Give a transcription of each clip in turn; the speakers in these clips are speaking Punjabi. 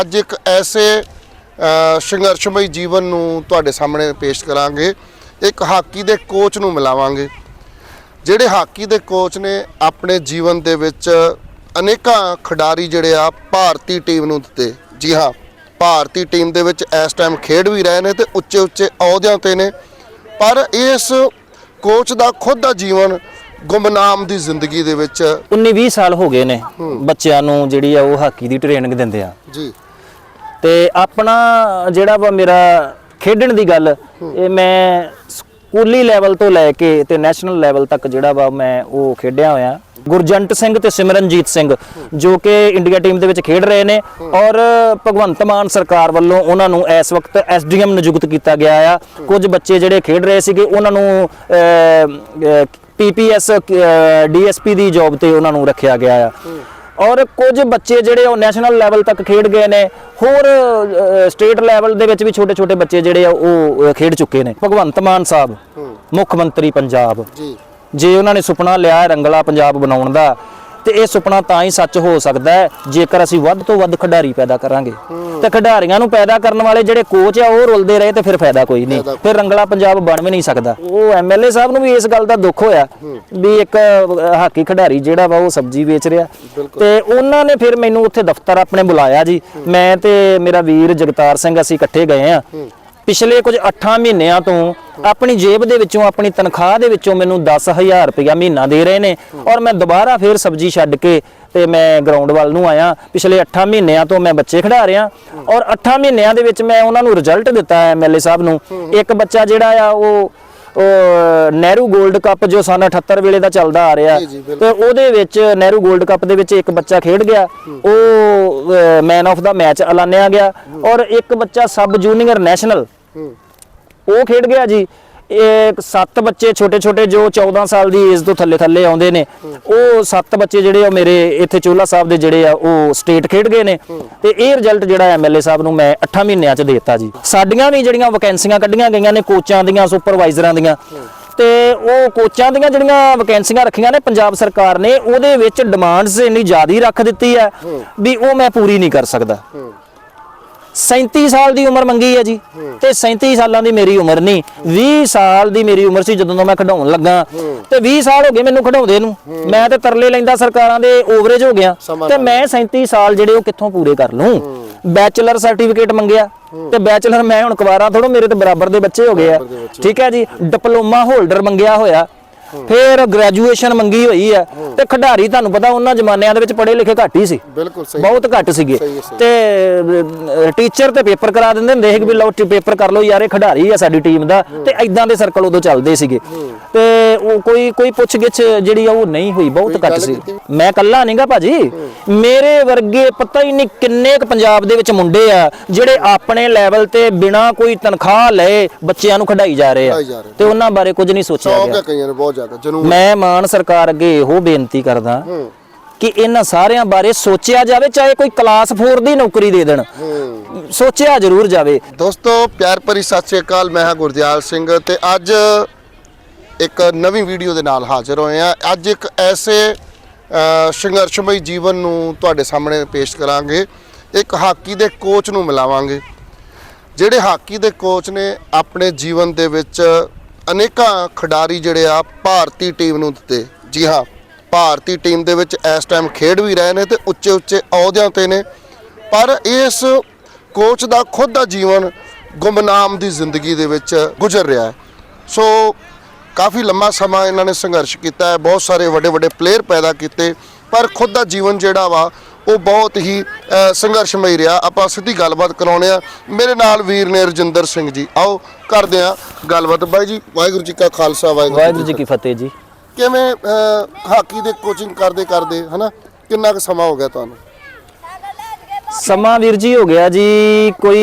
ਅੱਜ ਇੱਕ ਐਸੇ ਸੰਘਰਸ਼ਮਈ ਜੀਵਨ ਨੂੰ ਤੁਹਾਡੇ ਸਾਹਮਣੇ ਪੇਸ਼ ਕਰਾਂਗੇ। ਇੱਕ ਹਾਕੀ ਦੇ ਕੋਚ ਨੂੰ ਮਿਲਾਵਾਂਗੇ। ਜਿਹੜੇ ਹਾਕੀ ਦੇ ਕੋਚ ਨੇ ਆਪਣੇ ਜੀਵਨ ਦੇ ਵਿੱਚ ਅਨੇਕਾਂ ਖਿਡਾਰੀ ਜਿਹੜੇ ਆ ਭਾਰਤੀ ਟੀਮ ਨੂੰ ਦਿੱਤੇ। ਜੀ ਹਾਂ ਭਾਰਤੀ ਟੀਮ ਦੇ ਵਿੱਚ ਇਸ ਟਾਈਮ ਖੇਡ ਵੀ ਰਹੇ ਨੇ ਤੇ ਉੱਚੇ ਉੱਚੇ ਅਹੁਦਿਆਂ ਤੇ ਨੇ। ਪਰ ਇਸ ਕੋਚ ਦਾ ਖੁਦ ਦਾ ਜੀਵਨ ਗੁੰਮਨਾਮ ਦੀ ਜ਼ਿੰਦਗੀ ਦੇ ਵਿੱਚ 19-20 ਸਾਲ ਹੋ ਗਏ ਨੇ ਬੱਚਿਆਂ ਨੂੰ ਜਿਹੜੀ ਆ ਉਹ ਹਾਕੀ ਦੀ ਟ੍ਰੇਨਿੰਗ ਦਿੰਦੇ ਆ। ਜੀ। ਤੇ ਆਪਣਾ ਜਿਹੜਾ ਵਾ ਮੇਰਾ ਖੇਡਣ ਦੀ ਗੱਲ, ਇਹ ਮੈਂ ਸਕੂਲੀ ਲੈਵਲ ਤੋਂ ਲੈ ਕੇ ਤੇ ਨੈਸ਼ਨਲ ਲੈਵਲ ਤੱਕ ਜਿਹੜਾ ਵਾ ਮੈਂ ਉਹ ਖੇਡਿਆ ਹੋਇਆ। ਗੁਰਜੰਟ ਸਿੰਘ ਤੇ ਸਿਮਰਨਜੀਤ ਸਿੰਘ, ਜੋ ਕਿ ਇੰਡੀਆ ਟੀਮ ਦੇ ਵਿੱਚ ਖੇਡ ਰਹੇ ਨੇ ਔਰ ਭਗਵੰਤ ਮਾਨ ਸਰਕਾਰ ਵੱਲੋਂ ਉਹਨਾਂ ਨੂੰ ਇਸ ਵਕਤ ਐਸਡੀਐਮ ਨਿਯੁਕਤ ਕੀਤਾ ਗਿਆ ਆ। ਕੁਝ ਬੱਚੇ ਜਿਹੜੇ ਖੇਡ ਰਹੇ ਸੀਗੇ, ਉਹਨਾਂ ਨੂੰ ਪੀਪੀਐਸ ਡੀਐਸਪੀ ਦੀ ਜੌਬ ਤੇ ਉਹਨਾਂ ਨੂੰ ਰੱਖਿਆ ਗਿਆ ਆ। ਔਰ ਕੁਝ ਬੱਚੇ ਜਿਹੜੇ ਉਹ ਨੈਸ਼ਨਲ ਲੈਵਲ ਤੱਕ ਖੇਡ ਗਏ ਨੇ ਹੋਰ ਸਟੇਟ ਲੈਵਲ ਦੇ ਵਿੱਚ ਵੀ ਛੋਟੇ ਛੋਟੇ ਬੱਚੇ ਜਿਹੜੇ ਆ ਉਹ ਖੇਡ ਚੁੱਕੇ ਨੇ। ਭਗਵੰਤ ਮਾਨ ਸਾਹਿਬ ਮੁੱਖ ਮੰਤਰੀ ਪੰਜਾਬ। ਜੀ। ਜੇ ਉਹਨਾਂ ਨੇ ਸੁਪਨਾ ਲਿਆ ਰੰਗਲਾ ਪੰਜਾਬ ਬਣਾਉਣ ਦਾ ਤੇ ਇਹ ਸੁਪਨਾ ਤਾਂ ਹੀ ਸੱਚ ਹੋ ਸਕਦਾ ਹੈ ਜੇਕਰ ਅਸੀਂ ਵੱਧ ਤੋਂ ਵੱਧ ਖਿਡਾਰੀ ਪੈਦਾ ਕਰਾਂਗੇ। ਤੇ ਖਿਡਾਰੀਆਂ ਨੂੰ ਪੈਦਾ ਕਰਨ ਵਾਲੇ ਜਿਹੜੇ ਕੋਚ ਆ ਉਹ ਰੁਲਦੇ ਰਹੇ ਤੇ ਫਿਰ ਫਾਇਦਾ ਕੋਈ ਨਹੀਂ। ਫਿਰ ਰੰਗਲਾ ਪੰਜਾਬ ਬਣ ਵੀ ਨਹੀਂ ਸਕਦਾ। ਉਹ ਐਮਐਲਏ ਸਾਹਿਬ ਨੂੰ ਵੀ ਇਸ ਗੱਲ ਦਾ ਦੁੱਖ ਹੋਇਆ ਵੀ ਇੱਕ ਹਾਕੀ ਖਿਡਾਰੀ ਜਿਹੜਾ ਵਾ ਉਹ ਸਬਜ਼ੀ ਵੇਚ ਰਿਹਾ। ਤੇ ਉਹਨਾਂ ਨੇ ਫਿਰ ਮੈਨੂੰ ਉੱਥੇ ਦਫ਼ਤਰ ਆਪਣੇ ਬੁਲਾਇਆ ਜੀ। ਮੈਂ ਤੇ ਮੇਰਾ ਵੀਰ ਜਗਤਾਰ ਸਿੰਘ ਅਸੀਂ ਇਕੱਠੇ ਗਏ ਆ। ਪਿਛਲੇ ਕੁਝ 8 ਮਹੀਨਿਆਂ ਤੋਂ ਆਪਣੀ ਜੇਬ ਦੇ ਵਿੱਚੋਂ ਆਪਣੀ ਤਨਖਾਹ ਦੇ ਵਿੱਚੋਂ ਮੈਨੂੰ 10000 ਰੁਪਇਆ ਮਹੀਨਾ ਦੇ ਰਹੇ ਨੇ। ਔਰ ਮੈਂ ਦੁਬਾਰਾ ਫੇਰ ਸਬਜ਼ੀ ਛੱਡ ਕੇ ਤੇ ਮੈਂ ਗਰਾਊਂਡ ਵੱਲ ਨੂੰ ਆਇਆ। ਪਿਛਲੇ 8 ਮਹੀਨਿਆਂ ਤੋਂ ਮੈਂ ਬੱਚੇ ਖਿਡਾ ਰਿਹਾ। ਔਰ 8 ਮਹੀਨਿਆਂ ਦੇ ਵਿੱਚ ਮੈਂ ਉਹਨਾਂ ਨੂੰ ਰਿਜ਼ਲਟ ਦਿੱਤਾ ਹੈ ਐਮਐਲਏ ਸਾਹਿਬ ਨੂੰ। ਇੱਕ ਬੱਚਾ ਜਿਹੜਾ ਆ ਉਹ ਨਹਿਰੂ 골ਡ ਕੱਪ ਜੋ ਸਨ 78 ਵੇਲੇ ਦਾ ਚੱਲਦਾ ਆ ਰਿਹਾ। ਤੇ ਉਹਦੇ ਵਿੱਚ ਨਹਿਰੂ 골ਡ ਕੱਪ ਦੇ ਵਿੱਚ ਇੱਕ ਬੱਚਾ ਖੇਡ ਗਿਆ। ਉਹ ਮੈਨ ਆਫ ਦਾ ਮੈਚ ਐਲਾਨਿਆ ਗਿਆ। ਔਰ ਇੱਕ ਬੱਚਾ ਸਬ ਜੂਨੀਅਰ ਨੈਸ਼ਨਲ ਉਹ ਖੇਡ ਗਿਆ ਜੀ। ਇਹ ਸੱਤ ਬੱਚੇ ਛੋਟੇ ਛੋਟੇ ਜੋ 14 ਸਾਲ ਦੀ ਏਜ ਤੋਂ ਥੱਲੇ ਥੱਲੇ ਆਉਂਦੇ ਨੇ। ਉਹ ਸੱਤ ਬੱਚੇ ਜਿਹੜੇ ਉਹ ਮੇਰੇ ਇੱਥੇ ਚੋਲਾ ਸਾਹਿਬ ਦੇ ਜਿਹੜੇ ਆ, ਉਹ ਸਟੇਟ ਖੇਡ ਗਏ ਨੇ। ਤੇ ਇਹ ਰਿਜ਼ਲਟ ਜਿਹੜਾ ਐਮਐਲਏ ਸਾਹਿਬ ਨੂੰ ਮੈਂ 8 ਮਹੀਨਿਆਂ ਚ ਦਿੱਤਾ ਜੀ। ਸਾਡੀਆਂ ਵੀ ਜਿਹੜੀਆਂ ਵੈਕੈਂਸੀਆਂ ਕੱਢੀਆਂ ਗਈਆਂ ਨੇ ਕੋਚਾਂ ਦੀਆਂ ਸੁਪਰਵਾਈਜ਼ਰਾਂ ਦੀਆਂ। ਤੇ ਉਹ ਕੋਚਾਂ ਦੀਆਂ ਜਿਹੜੀਆਂ ਵੈਕੈਂਸੀਆਂ ਰੱਖੀਆਂ ਨੇ ਪੰਜਾਬ ਸਰਕਾਰ ਨੇ, ਉਹਦੇ ਵਿੱਚ ਡਿਮਾਂਡਸ ਇੰਨੀ ਜ਼ਿਆਦੀ ਰੱਖ ਦਿੱਤੀ ਹੈ ਵੀ ਉਹ ਮੈਂ ਪੂਰੀ ਨਹੀਂ ਕਰ ਸਕਦਾ। 37 ਸਾਲ ਦੀ ਉਮਰ ਮੰਗੀ ਹੈ ਜੀ। ਤੇ 37 ਸਾਲਾਂ ਦੀ ਮੇਰੀ ਉਮਰ ਨਹੀਂ। 20 ਸਾਲ ਦੀ ਮੇਰੀ ਉਮਰ ਸੀ ਜਦੋਂ ਮੈਂ ਖਡਾਉਣ ਲੱਗਾ। ਤੇ 20 ਸਾਲ ਹੋ ਗਏ ਮੈਨੂੰ ਖਡਾਉਂਦੇ ਨੂੰ। ਮੈਂ ਤੇ ਤਰਲੇ ਲੈਂਦਾ ਸਰਕਾਰਾਂ ਦੇ ਓਵਰੇਜ ਹੋ ਗਿਆ। ਤੇ ਮੈਂ 37 ਸਾਲ ਜਿਹੜੇ ਉਹ ਕਿੱਥੋਂ ਪੂਰੇ ਕਰ ਲੂੰ ਬੈਚਲਰ ਸਰਟੀਫਿਕੇਟ ਮੰਗਿਆ। ਤੇ ਬੈਚਲਰ ਮੈਂ ਹੁਣ ਕੁਵਾਰਾ ਥੋੜੋ ਮੇਰੇ ਤੇ ਬਰਾਬਰ ਦੇ ਬੱਚੇ ਹੋ ਗਏ ਆ। ਠੀਕ ਹੈ ਜੀ। ਡਿਪਲੋਮਾ ਹੋਲਡਰ ਮੰਗਿਆ ਹੋਇਆ। ਫਿਰ ਗ੍ਰੈਜੂਏਸ਼ਨ ਮੰਗੀ ਹੋਈ ਆ ਤੇ ਖਿਡਾਰੀ ਤੁਹਾਨੂੰ ਪਤਾ ਉਹਨਾਂ ਜ਼ਮਾਨਿਆਂ ਦੇ ਵਿੱਚ ਪੜ੍ਹੇ ਲਿਖੇ ਘੱਟ ਹੀ ਸੀ। ਬਿਲਕੁਲ ਸਹੀ। ਬਹੁਤ ਘੱਟ ਸੀਗੇ। ਤੇ ਟੀਚਰ ਤੇ ਪੇਪਰ ਕਰਾ ਦਿੰਦੇ ਹੁੰਦੇ ਸੀ ਕਿ ਵੀ ਲਓ ਪੇਪਰ ਕਰ ਲਓ ਯਾਰ ਇਹ ਖਿਡਾਰੀ ਆ ਸਾਡੀ ਟੀਮ ਦਾ। ਤੇ ਐਦਾਂ ਦੇ ਸਰਕਲ ਉਦੋਂ ਚੱਲਦੇ ਸੀਗੇ। ਤੇ ਉਹ ਕੋਈ ਕੋਈ ਪੁੱਛ ਗਿੱਛ ਜਿਹੜੀ ਆ ਉਹ ਨਹੀਂ ਹੋਈ ਬਹੁਤ ਘੱਟ ਸੀ? ਮੈਂ ਕੱਲਾ ਨਹੀਂਗਾ ਭਾਜੀ। ਮੇਰੇ ਵਰਗੇ ਪਤਾ ਹੀ ਨਹੀਂ ਕਿੰਨੇ ਕੁ ਪੰਜਾਬ ਦੇ ਵਿੱਚ ਮੁੰਡੇ ਆ ਜਿਹੜੇ ਆਪਣੇ ਲੈਵਲ ਤੇ ਬਿਨਾ ਕੋਈ ਤਨਖਾਹ ਲਏ ਬੱਚਿਆਂ ਨੂੰ ਖਿਡਾਈ ਜਾ ਰਹੇ ਆ। ਤੇ ਉਹਨਾਂ ਬਾਰੇ ਕੁਝ ਨਹੀਂ ਸੋਚਿਆ ਗਿਆ। ਹੈ ਕਈਆਂ ਨੂੰ ਬਹੁਤ ਜ਼ਿਆਦਾ ਜਨੂਨ। ਮੈਂ ਮਾਨ ਸਰਕਾਰ ਅੱਗੇ ਇਹੋ ਬੇਨਤੀ ਕਰਦਾ ਕਿ ਇਹਨਾਂ ਸਾਰਿਆਂ ਬਾਰੇ ਸੋਚਿਆ ਜਾਵੇ ਚਾਹੇ ਕੋਈ ਕਲਾਸ 4 ਦੀ ਨੌਕਰੀ ਦੇ ਦੇਣ। ਸੋਚਿਆ ਜ਼ਰੂਰ ਜਾਵੇ। ਦੋਸਤੋ ਪਿਆਰ ਭਰੀ ਸਤਿ ਸ਼੍ਰੀ ਅਕਾਲ ਮੈਂ ਹਾਂ ਗੁਰਦਿਆਲ ਸਿੰਘ ਤੇ ਅੱਜ ਇੱਕ ਨਵੀਂ ਵੀਡੀਓ ਦੇ ਨਾਲ ਹਾਜ਼ਰ ਹੋਏ ਆ ਅੱਜ ਇੱਕ ਐਸੇ ਸੰਘਰਸ਼ਮਈ ਜੀਵਨ ਨੂੰ ਤੁਹਾਡੇ ਸਾਹਮਣੇ ਪੇਸ਼ ਕਰਾਂਗੇ। ਇੱਕ ਹਾਕੀ ਦੇ ਕੋਚ ਨੂੰ ਮਿਲਾਵਾਂਗੇ। ਜਿਹੜੇ ਹਾਕੀ ਦੇ ਕੋਚ ਨੇ ਆਪਣੇ ਜੀਵਨ ਦੇ ਵਿੱਚ ਅਨੇਕਾਂ ਖਿਡਾਰੀ ਜਿਹੜੇ ਆ ਭਾਰਤੀ ਟੀਮ ਨੂੰ ਦਿੱਤੇ। ਜੀ ਹਾਂ, ਭਾਰਤੀ ਟੀਮ ਦੇ ਵਿੱਚ ਇਸ ਟਾਈਮ ਖੇਡ ਵੀ ਰਹੇ ਨੇ ਤੇ ਉੱਚੇ ਉੱਚੇ ਅਹੁਦਿਆਂ ਤੇ ਨੇ। ਪਰ ਇਸ ਕੋਚ ਦਾ ਖੁਦ ਦਾ ਜੀਵਨ ਗੁੰਮਨਾਮ ਦੀ ਜ਼ਿੰਦਗੀ ਦੇ ਵਿੱਚ ਗੁਜ਼ਰ ਰਿਹਾ ਹੈ। ਸੋ ਕਾਫੀ ਲੰਮਾ ਸਮਾਂ ਇਹਨਾਂ ਨੇ ਸੰਘਰਸ਼ ਕੀਤਾ ਹੈ। ਬਹੁਤ ਸਾਰੇ ਵੱਡੇ ਵੱਡੇ ਪਲੇਅਰ ਪੈਦਾ ਕੀਤੇ। ਪਰ ਖੁਦ ਦਾ ਜੀਵਨ ਜਿਹੜਾ ਵਾ ਉਹ ਬਹੁਤ ਹੀ ਸੰਘਰਸ਼ਮਈ ਰਿਹਾ। ਆਪਾਂ ਸਿੱਧੀ ਗੱਲਬਾਤ ਕਰਾਉਣੇ ਆ ਮੇਰੇ ਨਾਲ ਵੀਰ ਨੇ ਰਜਿੰਦਰ ਸਿੰਘ ਜੀ। ਆਓ ਕਰਦੇ ਆ ਗੱਲਬਾਤ। ਬਾਈ ਜੀ ਵਾਹਿਗੁਰੂ ਜੀ ਕਾ ਖਾਲਸਾ ਵਾਹਿਗੁਰੂ ਜੀ ਕੀ ਫਤਿਹ। ਜੀ। ਕਿਵੇਂ ਹਾਕੀ ਦੇ ਕੋਚਿੰਗ ਕਰਦੇ ਕਰਦੇ ਹਨਾ? ਕਿੰਨਾ ਕੁ ਸਮਾਂ ਹੋ ਗਿਆ ਤੁਹਾਨੂੰ? ਸਮਾਂ ਵੀਰ ਜੀ ਹੋ ਗਿਆ ਜੀ ਕੋਈ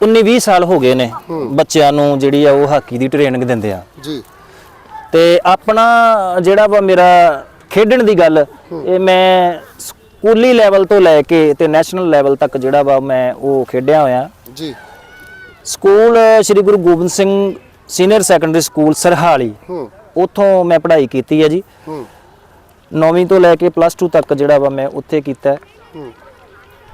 19 20 ਸਾਲ ਹੋ ਗਏ ਨੇ ਬੱਚਿਆਂ ਨੂੰ ਜਿਹੜੀ ਆ ਉਹ ਹਾਕੀ ਦੀ ਟ੍ਰੇਨਿੰਗ ਦਿੰਦੇ ਆ। ਜੀ। ਤੇ ਆਪਣਾ ਜਿਹੜਾ ਵਾ ਮੇਰਾ ਖੇਡਣ ਦੀ ਗੱਲ ਇਹ ਮੈਂ ਸਕੂਲੀ ਲੈਵਲ ਤੋਂ ਲੈ ਕੇ ਤੇ ਨੈਸ਼ਨਲ ਲੈਵਲ ਤੱਕ ਜਿਹੜਾ ਵਾ ਮੈਂ ਉਹ ਖੇਡਿਆ ਹੋਇਆ। ਜੀ। School Sri Guru Gobind Singh senior secondary school Sarhali. ਹੂੰ। ਉੱਥੋਂ ਮੈਂ ਪੜ੍ਹਾਈ ਕੀਤੀ ਹੈ ਜੀ। ਹੂੰ। 9ਵੀਂ ਤੋਂ ਲੈ ਕੇ ਪਲੱਸ 2 ਤੱਕ ਜਿਹੜਾ ਵਾ ਮੈਂ ਉੱਥੇ ਕੀਤਾ ਹੈ।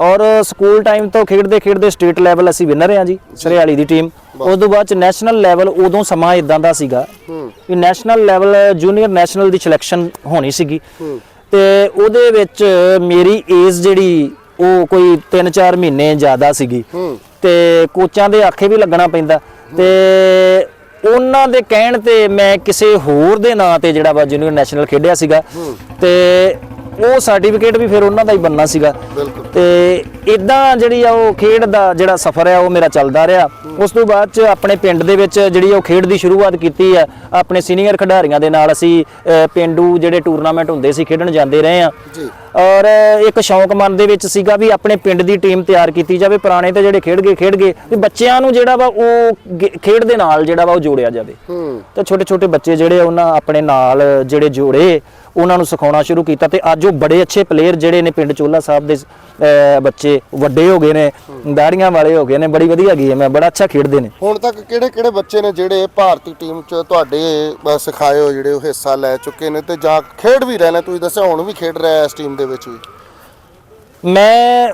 ਔਰ ਸਕੂਲ ਟਾਈਮ ਤੋਂ ਖੇਡਦੇ ਖੇਡਦੇ ਸਟੇਟ ਲੈਵਲ ਅਸੀਂ ਵਿਨਰ ਹਾਂ ਜੀ ਸਰੇਵਾਲੀ ਦੀ ਟੀਮ ਉਸ ਤੋਂ ਬਾਅਦ ਚ ਨੈਸ਼ਨਲ ਲੈਵਲ ਉਦੋਂ ਸਮਾਂ ਇਦਾਂ ਦਾ ਸੀਗਾ ਹੂੰ। ਵੀ ਨੈਸ਼ਨਲ ਲੈਵਲ ਜੂਨੀਅਰ ਨੈਸ਼ਨਲ ਦੀ ਸਿਲੈਕਸ਼ਨ ਹੋਣੀ ਸੀਗੀ। ਹੂੰ। ਤੇ ਉਹਦੇ ਵਿੱਚ ਮੇਰੀ ਏਜ ਜਿਹੜੀ ਉਹ ਕੋਈ 3-4 ਮਹੀਨੇ ਜ਼ਿਆਦਾ ਸੀਗੀ। ਤੇ ਕੋਚਾਂ ਦੇ ਆਖੇ ਵੀ ਲੱਗਣਾ ਪੈਂਦਾ। ਤੇ ਉਹਨਾਂ ਦੇ ਕਹਿਣ ਤੇ ਮੈਂ ਕਿਸੇ ਹੋਰ ਦੇ ਨਾਂ ਤੇ ਜਿਹੜਾ ਵਾ ਜੂਨੀਅਰ ਨੈਸ਼ਨਲ ਖੇਡਿਆ ਸੀਗਾ ਤੇ ਉਹ ਸਰਟੀਫਿਕੇਟ ਵੀ ਫਿਰ ਉਹਨਾਂ ਦਾ ਹੀ ਬੰਨਾ ਸੀਗਾ। ਬਿਲਕੁਲ। ਤੇ ਇਦਾਂ ਜਿਹੜੀ ਆ ਉਹ ਖੇਡ ਦਾ ਜਿਹੜਾ ਸਫ਼ਰ ਆ ਉਹ ਮੇਰਾ ਚੱਲਦਾ ਰਿਹਾ। ਉਸ ਤੋਂ ਬਾਅਦ ਚ ਆਪਣੇ ਪਿੰਡ ਦੇ ਵਿੱਚ ਜਿਹੜੀ ਉਹ ਖੇਡ ਦੀ ਸ਼ੁਰੂਆਤ ਕੀਤੀ ਆ ਆਪਣੇ ਸੀਨੀਅਰ ਖਿਡਾਰੀਆਂ ਦੇ ਨਾਲ ਅਸੀਂ ਅ, ਪਿੰਡੂ ਜਿਹੜੇ ਟੂਰਨਾਮੈਂਟ ਹੁੰਦੇ ਸੀ ਖੇਡਣ ਜਾਂਦੇ ਰਹੇ ਆ। ਜੀ। ਔਰ ਇੱਕ ਸ਼ੌਂਕ ਮਨ ਦੇ ਵਿੱਚ ਸੀਗਾ ਵੀ ਆਪਣੇ ਪਿੰਡ ਦੀ ਟੀਮ ਤਿਆਰ ਕੀਤੀ ਜਾਵੇ ਪੁਰਾਣੇ ਤੇ ਜਿਹੜੇ ਖੇਡ ਗਏ ਖੇਡ ਗਏ ਵੀ ਬੱਚਿਆਂ ਨੂੰ ਜਿਹੜਾ ਵਾ ਉਹ ਗੇ- ਖੇਡ ਦੇ ਨਾਲ ਜਿਹੜਾ ਵਾ ਉਹ ਜੋੜਿਆ ਜਾਵੇ। ਹੂੰ। ਤੇ ਛੋਟੇ ਛੋਟੇ ਬੱਚੇ ਜਿਹੜੇ ਆ, ਉਹਨਾਂ ਆਪਣੇ ਨਾਲ ਜਿਹੜੇ ਜੋੜੇ ਉਹਨਾਂ ਨੂੰ ਸਿਖਾਉਣਾ ਸ਼ੁਰੂ ਕੀਤਾ ਤੇ ਅੱਜ ਉਹ ਬੜੇ ਅੱਛੇ ਪਲੇਅਰ ਜਿਹੜੇ ਨੇ ਪਿੰਡ ਚੋਲਾ ਸਾਹਿਬ ਦੇ ਬੱਚੇ ਵੱਡੇ ਹੋ ਗਏ ਨੇ ਦਾੜੀਆਂ ਵਾਲੇ ਹੋ ਗਏ ਨੇ ਬੜੀ ਵਧੀਆ ਗੇਮ ਹੈ ਬੜਾ ਅੱਛਾ ਖੇਡਦੇ ਨੇ। ਹੁਣ ਤੱਕ ਕਿਹੜੇ ਕਿਹੜੇ ਬੱਚੇ ਨੇ ਜਿਹੜੇ ਭਾਰਤੀ ਟੀਮ ਚ ਤੁਹਾਡੇ ਸਿਖਾਏ ਹੋ ਜਿਹੜੇ ਉਹ ਹਿੱਸਾ ਲੈ ਚੁੱਕੇ ਨੇ ਤੇ ਜਾਂ ਖੇਡ ਵੀ ਰਹੇ ਨੇ? ਤੁਸੀਂ ਦੱਸਿਆ ਹੁਣ ਵੀ ਖੇਡ ਰਿਹਾ ਇਸ ਟੀਮ ਦੇ ਵਿੱਚ ਵੀ। ਮੈਂ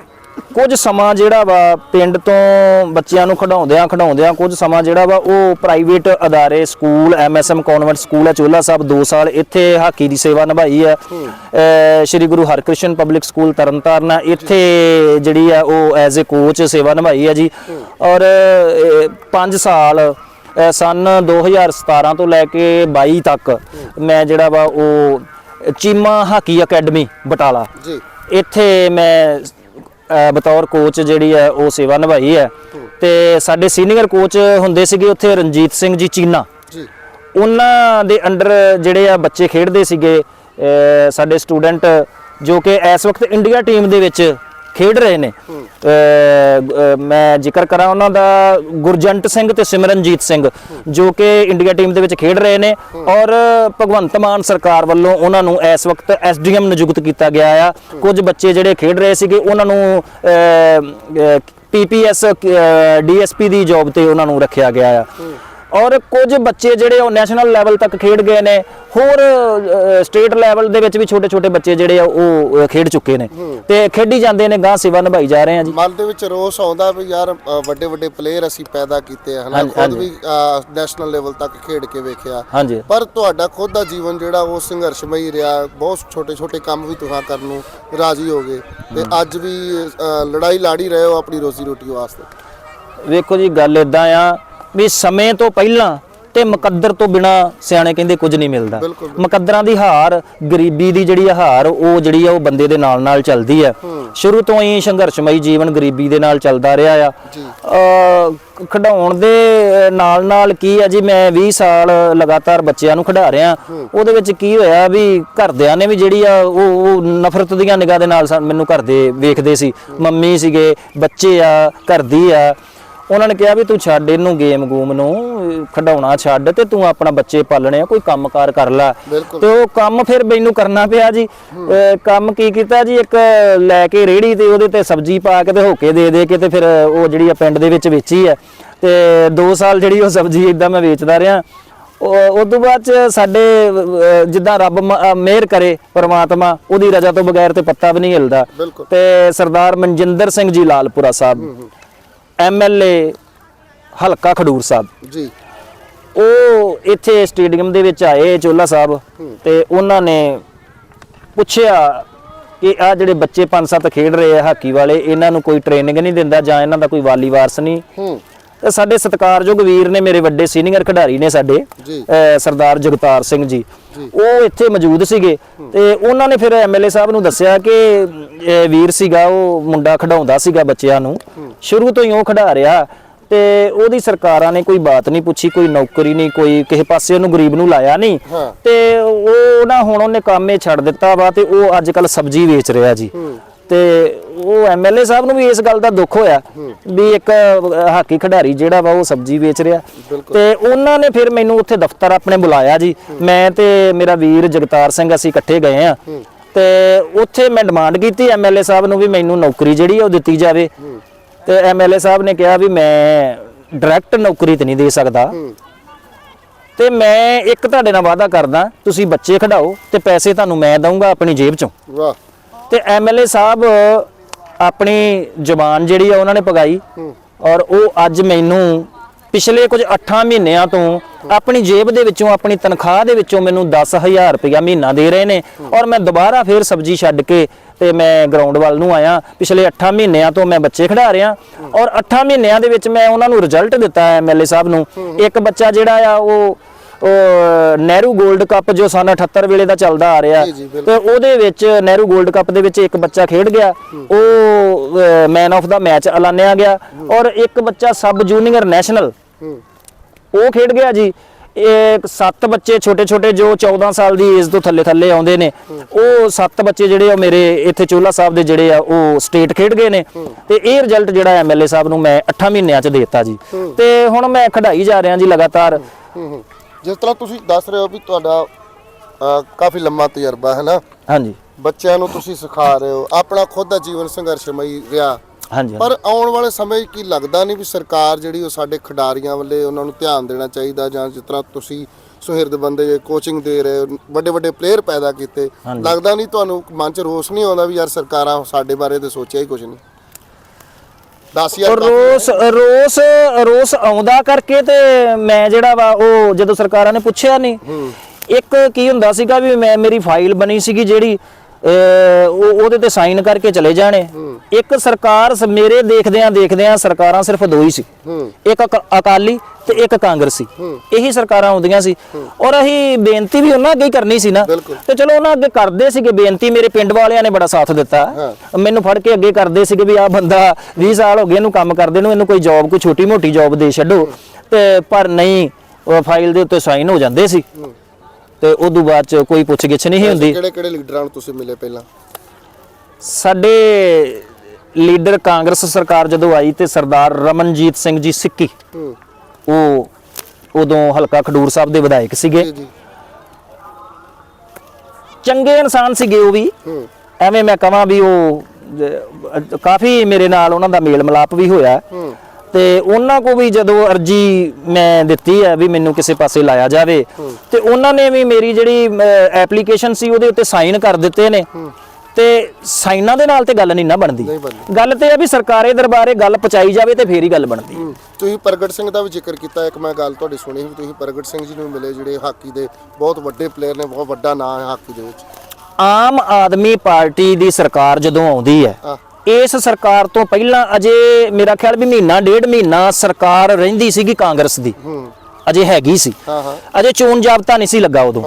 ਕੁਝ ਸਮਾਂ ਜਿਹੜਾ ਵਾ ਪਿੰਡ ਤੋਂ ਬੱਚਿਆਂ ਨੂੰ ਖਿਡਾਉਂਦਿਆਂ ਖਿਡਾਉਂਦਿਆਂ ਕੁਝ ਸਮਾਂ ਜਿਹੜਾ ਵਾ ਉਹ ਪ੍ਰਾਈਵੇਟ ਅਦਾਰੇ ਸਕੂਲ ਐਮਐਸਐਮ ਕਨਵੈਂਟ ਸਕੂਲ ਹੈ ਚੋਲਾ ਸਾਹਿਬ 2 ਸਾਲ ਇੱਥੇ ਹਾਕੀ ਦੀ ਸੇਵਾ ਨਿਭਾਈ ਹੈ। Shri Guru Harkrishan public school Tarn Taran. ਇੱਥੇ ਜਿਹੜੀ ਆ ਉਹ ਐਜ਼ ਅ ਕੋਚ ਸੇਵਾ ਨਿਭਾਈ ਹੈ ਜੀ। ਔਰ 5 ਸਾਲ ਸੰਨ 2017 ਤੋਂ ਲੈ ਕੇ 22 ਤੱਕ ਮੈਂ ਜਿਹੜਾ ਵਾ ਉਹ ਚੀਮਾ ਹਾਕੀ ਅਕੈਡਮੀ ਬਟਾਲਾ ਜੀ। ਇੱਥੇ ਮੈਂ ਬਤੌਰ ਕੋਚ ਜਿਹੜੀ ਹੈ ਉਹ ਸੇਵਾ ਨਿਭਾਈ ਹੈ। ਤੇ ਸਾਡੇ ਸੀਨੀਅਰ ਕੋਚ ਹੁੰਦੇ ਸੀਗੇ ਉੱਥੇ ਰਣਜੀਤ ਸਿੰਘ ਜੀ ਚੀਨਾ। ਜੀ। ਉਹਨਾਂ ਦੇ ਅੰਡਰ ਜਿਹੜੇ ਆ ਬੱਚੇ ਖੇਡਦੇ ਸੀਗੇ ਸਾਡੇ ਸਟੂਡੈਂਟ ਜੋ ਕਿ ਇਸ ਵਕਤ ਇੰਡੀਆ ਟੀਮ ਦੇ ਵਿੱਚ ਖੇਡ ਰਹੇ ਨੇ। ਮੈਂ ਜ਼ਿਕਰ ਕਰਾਂ ਉਹਨਾਂ ਦਾ ਗੁਰਜੰਟ ਸਿੰਘ ਤੇ ਸਿਮਰਨਜੀਤ ਸਿੰਘ ਜੋ ਕਿ ਇੰਡੀਆ ਟੀਮ ਦੇ ਵਿੱਚ ਖੇਡ ਰਹੇ ਨੇ ਔਰ ਭਗਵੰਤ ਮਾਨ ਸਰਕਾਰ ਵੱਲੋਂ ਉਹਨਾਂ ਨੂੰ ਇਸ ਵਕਤ ਐਸਡੀਐਮ ਨਿਯੁਕਤ ਕੀਤਾ ਗਿਆ ਆ। ਕੁਝ ਬੱਚੇ ਜਿਹੜੇ ਖੇਡ ਰਹੇ ਸੀਗੇ ਉਹਨਾਂ ਨੂੰ ਪੀਪੀਐਸ ਡੀਐਸਪੀ ਦੀ ਜੌਬ ਤੇ ਉਹਨਾਂ ਨੂੰ ਰੱਖਿਆ ਗਿਆ ਆ। ਔਰ ਕੁਝ ਬੱਚੇ ਜਿਹੜੇ ਉਹ ਨੈਸ਼ਨਲ ਲੈਵਲ ਤੱਕ ਖੇਡ ਗਏ ਨੇ ਹੋਰ ਸਟੇਟ ਲੈਵਲ ਦੇ ਵਿੱਚ ਵੀ ਛੋਟੇ ਛੋਟੇ ਬੱਚੇ ਜਿਹੜੇ ਆ ਉਹ ਖੇਡ ਚੁੱਕੇ ਨੇ। ਤੇ ਖੇਡੀ ਜਾਂਦੇ ਨੇ ਗਾਂ ਸੇਵਾ ਨਿਭਾਈ ਜਾ ਰਹੇ ਆ ਜੀ। ਮਨ ਦੇ ਵਿੱਚ ਰੋਸ ਆਉਂਦਾ ਵੀ ਯਾਰ ਵੱਡੇ ਵੱਡੇ ਪਲੇਅਰ ਅਸੀਂ ਪੈਦਾ ਕੀਤੇ ਹਨਾ? ਖੁਦ। ਵੀ ਨੈਸ਼ਨਲ ਲੈਵਲ ਤੱਕ ਖੇਡ ਕੇ ਵੇਖਿਆ। ਪਰ ਤੁਹਾਡਾ ਖੁਦ ਦਾ ਜੀਵਨ ਜਿਹੜਾ ਉਹ ਸੰਘਰਸ਼ਮਈ ਰਿਹਾ। ਬਹੁਤ ਛੋਟੇ ਛੋਟੇ ਕੰਮ ਵੀ ਤੁਸੀਂ ਕਰਨ ਨੂੰ ਰਾਜ਼ੀ ਹੋ ਗਏ। ਤੇ ਅੱਜ ਵੀ ਲੜਾਈ ਲਾੜੀ ਰਹੇ ਹੋ ਆਪਣੀ ਰੋਜ਼ੀ ਰੋਟੀ ਵਾਸਤੇ? ਵੇਖੋ ਜੀ ਗੱਲ ਇਦਾਂ ਆ ਵੀ ਸਮੇਂ ਤੋਂ ਪਹਿਲਾਂ ਤੇ ਮੁਕੱਦਰ ਤੋਂ ਬਿਨਾ ਸਿਆਣੇ ਕਹਿੰਦੇ ਕੁਝ ਨਹੀਂ ਮਿਲਦਾ। ਮੁਕੱਦਰਾਂ ਦੀ ਹਾਰ ਗਰੀਬੀ ਦੀ ਜਿਹੜੀ ਆ ਹਾਰ ਉਹ ਜਿਹੜੀ ਆ ਉਹ ਬੰਦੇ ਦੇ ਨਾਲ ਨਾਲ ਚੱਲਦੀ ਆ। ਸ਼ੁਰੂ ਤੋਂ ਹੀ ਸੰਘਰਸ਼ਮਈ ਜੀਵਨ ਗਰੀਬੀ ਦੇ ਨਾਲ ਚੱਲਦਾ ਰਿਹਾ ਆ। ਅ ਖਿਡਾਉਣ ਦੇ ਨਾਲ ਨਾਲ ਕੀ ਆ ਜੀ ਮੈਂ 20 ਸਾਲ ਲਗਾਤਾਰ ਬੱਚਿਆਂ ਨੂੰ ਖਿਡਾ ਰਿਹਾ। ਉਹਦੇ ਵਿੱਚ ਕੀ ਹੋਇਆ ਵੀ ਘਰਦਿਆਂ ਨੇ ਵੀ ਜਿਹੜੀ ਆ ਉਹ ਨਫ਼ਰਤ ਦੀਆਂ ਨਿਗਾਹ ਦੇ ਨਾਲ ਮੈਨੂੰ ਘਰ ਦੇ ਵੇਖਦੇ ਸੀ। ਮੰਮੀ ਸੀਗੇ ਬੱਚੇ ਆ ਘਰ ਦੀ ਆ। ਉਹਨਾਂ ਨੇ ਕਿਹਾ ਵੀ ਤੂੰ ਛੱਡ ਇਹਨੂੰ ਗੇਮ ਗੂਮ ਨੂੰ ਖਿਡਾਉਣਾ ਛੱਡ ਤੇ ਤੂੰ ਆਪਣਾ ਬੱਚੇ ਪਾਲਣੇ ਆ ਕੋਈ ਕੰਮਕਾਰ ਕਰ ਲੈ। ਤੇ ਉਹ ਕੰਮ ਫਿਰ ਮੈਨੂੰ ਕਰਨਾ ਪਿਆ ਜੀ। ਕੰਮ ਕੀ ਕੀਤਾ ਜੀ? ਇੱਕ ਲੈ ਕੇ ਰੇੜੀ ਤੇ ਉਹਦੇ ਤੇ ਸਬਜ਼ੀ ਪਾ ਕੇ ਤੇ ਹੋਕੇ ਦੇ ਦੇ ਕੇ ਤੇ ਫਿਰ ਉਹ ਜਿਹੜੀ ਆ ਪਿੰਡ ਦੇ ਵਿੱਚ ਵੇਚੀ ਆ। ਤੇ 2 ਸਾਲ ਜਿਹੜੀ ਉਹ ਸਬਜ਼ੀ ਇਦਾਂ ਮੈਂ ਵੇਚਦਾ ਰਿਹਾ। ਉਹ ਉਸ ਤੋਂ ਬਾਅਦ ਸਾਡੇ ਜਿੱਦਾਂ ਰੱਬ ਮਿਹਰ ਕਰੇ ਪ੍ਰਮਾਤਮਾ ਉਹਦੀ ਰਜ਼ਾ ਤੋਂ ਬਗੈਰ ਤੇ ਪੱਤਾ ਵੀ ਨਹੀਂ ਹਿਲਦਾ। ਤੇ ਸਰਦਾਰ ਮਨਜਿੰਦਰ ਸਿੰਘ ਜੀ ਲਾਲਪੁਰਾ ਸਾਹਿਬ। ਐਮਐਲਏ ਹਲਕਾ ਖਡੂਰ ਸਾਹਿਬ। ਜੀ। ਉਹ ਇੱਥੇ ਸਟੇਡੀਅਮ ਦੇ ਵਿੱਚ ਆਏ ਚੋਲਾ ਸਾਹਿਬ ਤੇ ਉਹਨਾਂ ਨੇ ਪੁੱਛਿਆ ਕਿ ਆ ਜਿਹੜੇ ਬੱਚੇ ਪੰਜ ਸੱਤ ਖੇਡ ਰਹੇ ਆ ਹਾਕੀ ਵਾਲੇ ਇਹਨਾਂ ਨੂੰ ਕੋਈ ਟ੍ਰੇਨਿੰਗ ਨਹੀਂ ਦਿੰਦਾ ਜਾਂ ਇਹਨਾਂ ਦਾ ਕੋਈ ਵਾਲੀ ਵਾਰਸ ਨਹੀਂ। ਸਾਡੇ ਸਤਿਕਾਰਯੋਗ ਵੀਰ ਨੇ ਮੇਰੇ ਵੱਡੇ ਸੀਨੀਅਰ ਖਿਡਾਰੀ ਨੇ ਸਾਡੇ ਸਰਦਾਰ ਜਗਤਾਰ ਸਿੰਘ ਜੀ। ਉਹ ਇੱਥੇ ਮੌਜੂਦ ਸੀਗੇ ਤੇ ਉਹਨਾਂ ਨੇ ਫਿਰ ਐਮਐਲਏ ਸਾਹਿਬ ਨੂੰ ਦੱਸਿਆ ਕਿ ਵੀਰ ਸੀਗਾ ਉਹ ਮੁੰਡਾ ਖਿਡਾਉਂਦਾ ਸੀਗਾ ਬੱਚਿਆਂ ਨੂੰ। ਸ਼ੁਰੂ ਤੋਂ ਹੀ ਉਹ ਖਿਡਾ ਰਿਹਾ ਤੇ ਉਹਦੀ ਸਰਕਾਰਾਂ ਨੇ ਕੋਈ ਬਾਤ ਨਹੀਂ ਪੁੱਛੀ ਕੋਈ ਨੌਕਰੀ ਨਹੀਂ ਕੋਈ ਕਿਸੇ ਪਾਸੇ ਉਹਨੂੰ ਗਰੀਬ ਨੂੰ ਲਾਇਆ ਨਹੀਂ। ਤੇ ਉਹ ਨਾ ਹੁਣ ਉਹਨੇ ਕੰਮ ਛੱਡ ਦਿੱਤਾ ਵਾ ਤੇ ਉਹ ਅੱਜ ਕੱਲ ਸਬਜ਼ੀ ਵੇਚ ਰਿਹਾ ਜੀ। ਤੇ ਉਹ ਐਮਐਲਏ ਸਾਹਿਬ ਨੂੰ ਵੀ ਇਸ ਗੱਲ ਦਾ ਦੁੱਖ ਹੋਇਆ ਵੀ ਇੱਕ ਹਾਕੀ ਖਿਡਾਰੀ ਜਿਹੜਾ ਵਾ ਉਹ ਸਬਜ਼ੀ ਵੇਚ ਰਿਹਾ। ਤੇ ਉਹਨਾਂ ਨੇ ਫਿਰ ਮੈਨੂੰ ਉੱਥੇ ਦਫ਼ਤਰ ਆਪਣੇ ਬੁਲਾਇਆ ਜੀ। ਮੈਂ ਤੇ ਮੇਰਾ ਵੀਰ ਜਗਤਾਰ ਸਿੰਘ ਅਸੀਂ ਇਕੱਠੇ ਗਏ ਆ। ਤੇ ਉੱਥੇ ਮੈਂ ਡਿਮਾਂਡ ਕੀਤੀ ਐਮਐਲਏ ਸਾਹਿਬ ਨੂੰ ਵੀ ਮੈਨੂੰ ਨੌਕਰੀ ਜਿਹੜੀ ਉਹ ਦਿੱਤੀ ਜਾਵੇ। ਤੇ ਐਮਐਲਏ ਸਾਹਿਬ ਨੇ ਕਿਹਾ ਵੀ ਮੈਂ ਡਾਇਰੈਕਟ ਨੌਕਰੀ ਤੇ ਨਹੀਂ ਦੇ ਸਕਦਾ। ਤੇ ਮੈਂ ਇੱਕ ਤੁਹਾਡੇ ਨਾਲ ਵਾਅਦਾ ਕਰਦਾ ਤੁਸੀਂ ਬੱਚੇ ਖਿਡਾਓ ਤੇ ਪੈਸੇ ਤੁਹਾਨੂੰ ਮੈਂ ਦਊਂਗਾ ਆਪਣੀ ਜੇਬ ਚੋਂ। ਵਾਹ। ਤੇ ਐਮਐਲਏ ਸਾਹਿਬ ਆਪਣੀ ਜ਼ੁਬਾਨ ਜਿਹੜੀ ਆ ਉਹਨਾਂ ਨੇ ਪਗਾਈ ਔਰ ਉਹ ਅੱਜ ਮੈਨੂੰ ਪਿਛਲੇ ਕੁਝ 8 ਮਹੀਨਿਆਂ ਤੋਂ ਆਪਣੀ ਜੇਬ ਦੇ ਵਿੱਚੋਂ ਆਪਣੀ ਤਨਖਾਹ ਦੇ ਵਿੱਚੋਂ ਮੈਨੂੰ 10000 ਰੁਪਇਆ ਮਹੀਨਾ ਦੇ ਰਹੇ ਨੇ ਔਰ ਮੈਂ ਦੁਬਾਰਾ ਫੇਰ ਸਬਜ਼ੀ ਛੱਡ ਕੇ ਤੇ ਮੈਂ ਗਰਾਊਂਡ ਵੱਲ ਨੂੰ ਆਇਆ। ਪਿਛਲੇ 8 ਮਹੀਨਿਆਂ ਤੋਂ ਮੈਂ ਬੱਚੇ ਖਿਡਾ ਰਿਹਾ ਔਰ 8 ਮਹੀਨਿਆਂ ਦੇ ਵਿੱਚ ਮੈਂ ਉਹਨਾਂ ਨੂੰ ਰਿਜ਼ਲਟ ਦਿੱਤਾ ਐਮਐਲਏ ਸਾਹਿਬ ਨੂੰ। ਇੱਕ ਬੱਚਾ ਜਿਹੜਾ ਆ ਉਹ ਨਹਿਰੂ 골ਡ ਕੱਪ ਜੋ ਸਨ 78 ਵੇਲੇ ਦਾ ਚੱਲਦਾ ਆ ਰਿਹਾ। ਤੇ ਉਹਦੇ ਵਿੱਚ ਨਹਿਰੂ 골ਡ ਕੱਪ ਦੇ ਵਿੱਚ ਇੱਕ ਬੱਚਾ ਖੇਡ ਗਿਆ। ਉਹ ਮੈਨ ਆਫ ਦਾ ਮੈਚ ਐਲਾਨਿਆ ਗਿਆ। ਔਰ ਇੱਕ ਬੱਚਾ ਸਬ ਜੂਨੀਅਰ ਨੈਸ਼ਨਲ ਉਹ ਖੇਡ ਗਿਆ ਜੀ। ਇਹ ਸੱਤ ਬੱਚੇ ਛੋਟੇ ਛੋਟੇ ਜੋ 14 ਸਾਲ ਦੀ ਏਜ ਤੋਂ ਥੱਲੇ ਥੱਲੇ ਆਉਂਦੇ ਨੇ। ਉਹ ਸੱਤ ਬੱਚੇ ਜਿਹੜੇ ਆ ਮੇਰੇ ਇੱਥੇ ਚੋਲਾ ਸਾਹਿਬ ਦੇ ਜਿਹੜੇ ਆ ਉਹ ਸਟੇਟ ਖੇਡ ਗਏ ਨੇ। ਤੇ ਇਹ ਰਿਜ਼ਲਟ ਜਿਹੜਾ ਐਮਐਲਏ ਸਾਹਿਬ ਨੂੰ ਮੈਂ 8 ਮਹੀਨਿਆਂ ਚ ਦੇਤਾ ਜੀ। ਤੇ ਹੁਣ ਮੈਂ ਖੜਾਈ ਜਾ ਰਿਹਾ ਜੀ ਲਗਾਤਾਰ। ਜਿਸ ਤਰ੍ਹਾਂ ਤੁਸੀਂ ਦੱਸ ਰਹੇ ਹੋ ਵੀ ਤੁਹਾਡਾ ਕਾਫੀ ਲੰਮਾ ਤਜਰਬਾ ਹੈ ਨਾ? ਹਾਂਜੀ। ਬੱਚਿਆਂ ਨੂੰ ਤੁਸੀਂ ਸਿਖਾ ਰਹੇ ਹੋ ਆਪਣਾ ਖੁਦ ਦਾ ਜੀਵਨ ਸੰਘਰਸ਼ਮਈ ਰਿਹਾ। ਹਾਂਜੀ ਪਰ ਆਉਣ ਵਾਲੇ ਸਮੇਂ 'ਚ ਕੀ ਲੱਗਦਾ ਨਹੀਂ ਵੀ ਸਰਕਾਰ ਜਿਹੜੀ ਉਹ ਸਾਡੇ ਖਿਡਾਰੀਆਂ ਵੱਲੇ ਉਹਨਾਂ ਨੂੰ ਧਿਆਨ ਦੇਣਾ ਚਾਹੀਦਾ ਜਾਂ ਜਿਸ ਤਰ੍ਹਾਂ ਤੁਸੀਂ ਸੁਹਿਰਦ ਬੰਦੇ ਕੋਚਿੰਗ ਦੇ ਰਹੇ ਵੱਡੇ ਵੱਡੇ ਪਲੇਅਰ ਪੈਦਾ ਕੀਤੇ ਲੱਗਦਾ ਨਹੀਂ ਤੁਹਾਨੂੰ ਮਨ 'ਚ ਰੋਸ ਨਹੀਂ ਆਉਂਦਾ ਵੀ ਯਾਰ ਸਰਕਾਰਾਂ ਸਾਡੇ ਬਾਰੇ ਤੇ ਸੋਚਿਆ ਹੀ ਕੁਝ ਨਹੀਂ? 10000 ਔਰ ਰੋਸ ਰੋਸ ਰੋਸ ਆਉਂਦਾ ਕਰਕੇ ਤੇ ਮੈਂ ਜਿਹੜਾ ਵਾ ਉਹ ਜਦੋਂ ਸਰਕਾਰਾਂ ਨੇ ਪੁੱਛਿਆ ਨਹੀਂ ਇੱਕ ਕੀ ਹੁੰਦਾ ਸੀਗਾ ਵੀ ਮੈਂ ਮੇਰੀ ਫਾਈਲ ਬਣੀ ਸੀਗੀ ਜਿਹੜੀ ਉਹ ਉਹਦੇ ਤੇ ਸਾਈਨ ਕਰਕੇ ਚਲੇ ਜਾਣੇ। ਇੱਕ ਸਰਕਾਰ ਮੇਰੇ ਦੇਖਦਿਆਂ ਦੇਖਦਿਆਂ ਸਰਕਾਰਾਂ ਸਿਰਫ ਦੋ ਹੀ ਸੀ। ਇੱਕ ਅਕ- ਅਕਾਲੀ ਤੇ ਇੱਕ ਕਾਂਗਰਸੀ। ਇਹੀ ਸਰਕਾਰਾਂ ਆਉਂਦੀਆਂ ਸੀ। ਔਰ ਅਸੀਂ ਬੇਨਤੀ ਵੀ ਉਹਨਾਂ ਅੱਗੇ ਕਰਨੀ ਸੀ ਨਾ। ਤੇ ਚਲੋ ਉਹਨਾਂ ਅੱਗੇ ਕਰਦੇ ਸੀਗੇ ਬੇਨਤੀ। ਮੇਰੇ ਪਿੰਡ ਵਾਲਿਆਂ ਨੇ ਬੜਾ ਸਾਥ ਦਿੱਤਾ। ਮੈਨੂੰ ਫੜ ਕੇ ਅੱਗੇ ਕਰਦੇ ਸੀਗੇ ਵੀ ਆ ਬੰਦਾ 20 ਸਾਲ ਹੋ ਗਏ ਇਹਨੂੰ ਕੰਮ ਕਰਦੇ ਨੂੰ ਇਹਨੂੰ ਕੋਈ ਜੌਬ ਕੋਈ ਛੋਟੀ ਮੋਟੀ ਜੌਬ ਦੇ ਛੱਡੋ। ਤੇ ਪਰ ਨਹੀਂ ਫਾਈਲ ਦੇ ਉੱਤੇ ਸਾਈਨ ਹੋ ਜਾਂਦੇ ਸੀ। ਤੇ ਉਦੋਂ ਬਾਅਦ ਚ ਕੋਈ ਪੁੱਛ ਗਿੱਛ ਨਹੀਂ ਹੁੰਦੀ। ਕਿਹੜੇ ਕਿਹੜੇ ਲੀਡਰਾਂ ਨੂੰ ਤੁਸੀਂ ਮਿਲੇ ਪਹਿਲਾਂ? ਸਾਡੇ ਲੀਡਰ ਕਾਂਗਰਸ ਸਰਕਾਰ ਜਦੋਂ ਆਈ ਤੇ ਸਰਦਾਰ ਰਮਨਜੀਤ ਸਿੰਘ ਜੀ ਸਿੱਕੀ ਹੂੰ। ਉਹ ਉਦੋਂ ਹਲਕਾ ਖਡੂਰ ਸਾਹਿਬ ਦੇ ਵਿਧਾਇਕ ਸੀਗੇ। ਜੀ ਜੀ। ਚੰਗੇ ਇਨਸਾਨ ਸੀਗੇ ਉਹ ਵੀ। ਹੂੰ। ਐਵੇਂ ਮੈਂ ਕਹਾਂ ਵੀ ਉਹ ਕਾਫੀ ਮੇਰੇ ਨਾਲ ਉਹਨਾਂ ਦਾ ਮੇਲ ਮਿਲਾਪ ਵੀ ਹੋਇਆ। ਹੂੰ। ਤੇ ਉਹਨਾਂ ਕੋ ਵੀ ਜਦੋਂ ਅਰਜੀ ਮੈਂ ਦਿੱਤੀ ਹੈ ਵੀ ਮੈਨੂੰ ਕਿਸੇ ਪਾਸੇ ਲਾਇਆ ਜਾਵੇ ਤੇ ਉਹਨਾਂ ਨੇ ਵੀ ਮੇਰੀ ਜਿਹੜੀ ਐਪਲੀਕੇਸ਼ਨ ਸੀ ਉਹਦੇ ਉੱਤੇ ਸਾਈਨ ਕਰ ਦਿੱਤੇ ਨੇ। ਤੇ ਸਾਈਨਾਂ ਦੇ ਨਾਲ ਤੇ ਗੱਲ ਨਹੀਂ ਨਾ ਬਣਦੀ। ਗੱਲ ਤੇ ਇਹ ਵੀ ਸਰਕਾਰੇ ਦਰਬਾਰੇ ਗੱਲ ਪਹੁੰਚਾਈ ਜਾਵੇ ਤੇ ਫੇਰ ਹੀ ਗੱਲ ਬਣਦੀ। ਹੂੰ। ਤੁਸੀਂ ਪ੍ਰਗਟ ਸਿੰਘ ਦਾ ਵੀ ਜ਼ਿਕਰ ਕੀਤਾ ਇੱਕ ਮੈਂ ਗੱਲ ਤੁਹਾਡੀ ਸੁਣੀ ਵੀ ਤੁਸੀਂ ਪ੍ਰਗਟ ਸਿੰਘ ਜੀ ਨੂੰ ਮਿਲੇ ਜਿਹੜੇ ਹਾਕੀ ਦੇ ਬਹੁਤ ਵੱਡੇ ਪਲੇਅਰ ਨੇ ਬਹੁਤ ਵੱਡਾ ਨਾਮ ਹੈ ਹਾਕੀ ਦੇ ਵਿੱਚ। ਆਮ ਆਦਮੀ ਪਾਰਟੀ ਦੀ ਸਰਕਾਰ ਜਦੋਂ ਆਉਂਦੀ ਹੈ ਆ ਇਸ ਸਰਕਾਰ ਤੋਂ ਪਹਿਲਾਂ ਅਜੇ ਮੇਰਾ ਖਿਆਲ ਵੀ ਮਹੀਨਾ ਡੇਢ ਮਹੀਨਾ ਸਰਕਾਰ ਰਹਿੰਦੀ ਸੀਗੀ ਕਾਂਗਰਸ ਦੀ। ਅਜੇ ਹੈਗੀ ਸੀ। ਅਜੇ ਚੋਣ ਜਾਬਤਾ ਨਹੀਂ ਸੀ ਲੱਗਾ ਉਦੋਂ।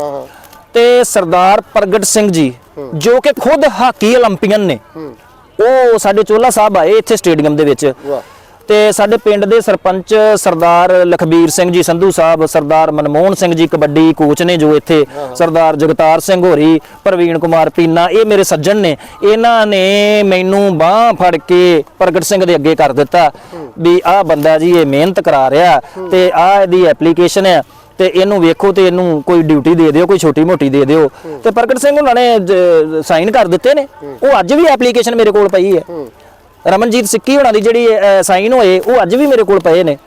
ਤੇ ਸਰਦਾਰ ਪ੍ਰਗਟ ਸਿੰਘ ਜੀ ਜੋ ਕਿ ਖੁਦ ਹਾਕੀ 올림픽ੀਅਨ ਨੇ ਉਹ ਸਾਡੇ ਚੋਲਾ ਸਾਹਿਬ ਆਏ ਇੱਥੇ ਸਟੇਡੀਅਮ ਦੇ ਵਿੱਚ। ਤੇ ਸਾਡੇ ਪਿੰਡ ਦੇ ਸਰਪੰਚ ਸਰਦਾਰ ਲਖਬੀਰ ਸਿੰਘ ਜੀ, ਸੰਧੂ ਸਾਹਿਬ, ਸਰਦਾਰ ਮਨਮੋਹਨ ਸਿੰਘ ਜੀ, ਕਬੱਡੀ ਕੋਚ ਨੇ ਜੋ ਇੱਥੇ ਸਰਦਾਰ ਜਗਤਾਰ ਸਿੰਘ ਹੋਰੀ, ਪ੍ਰਵੀਨ ਕੁਮਾਰ ਪੀਨਾ, ਇਹ ਮੇਰੇ ਸੱਜਣ ਨੇ। ਇਹਨਾਂ ਨੇ ਮੈਨੂੰ ਬਾਹ ਫੜ ਕੇ ਪ੍ਰਗਟ ਸਿੰਘ ਦੇ ਅੱਗੇ ਕਰ ਦਿੱਤਾ ਵੀ ਆਹ ਬੰਦਾ ਜੀ ਇਹ ਮਿਹਨਤ ਕਰਾ ਰਿਹਾ ਤੇ ਆਹ ਇਹਦੀ ਐਪਲੀਕੇਸ਼ਨ ਹੈ ਤੇ ਇਹਨੂੰ ਵੇਖੋ ਤੇ ਇਹਨੂੰ ਕੋਈ ਡਿਊਟੀ ਦੇ ਦਿਓ, ਕੋਈ ਛੋਟੀ ਮੋਟੀ ਦੇ ਦਿਓ। ਤੇ ਪ੍ਰਗਟ ਸਿੰਘ ਉਹਨਾਂ ਨੇ ਸਾਈਨ ਕਰ ਦਿੱਤੇ ਨੇ। ਉਹ ਅੱਜ ਵੀ ਐਪਲੀਕੇਸ਼ਨ ਮੇਰੇ ਕੋਲ ਪਈ ਹੈ। ਰਮਨਜੀਤ ਸਿੱਕੀ ਹੋਣਾ ਦੀ ਜਿਹੜੀ ਸਾਈਨ ਹੋਏ ਉਹ ਅੱਜ ਵੀ ਮੇਰੇ ਕੋਲ ਪਏ ਨੇ।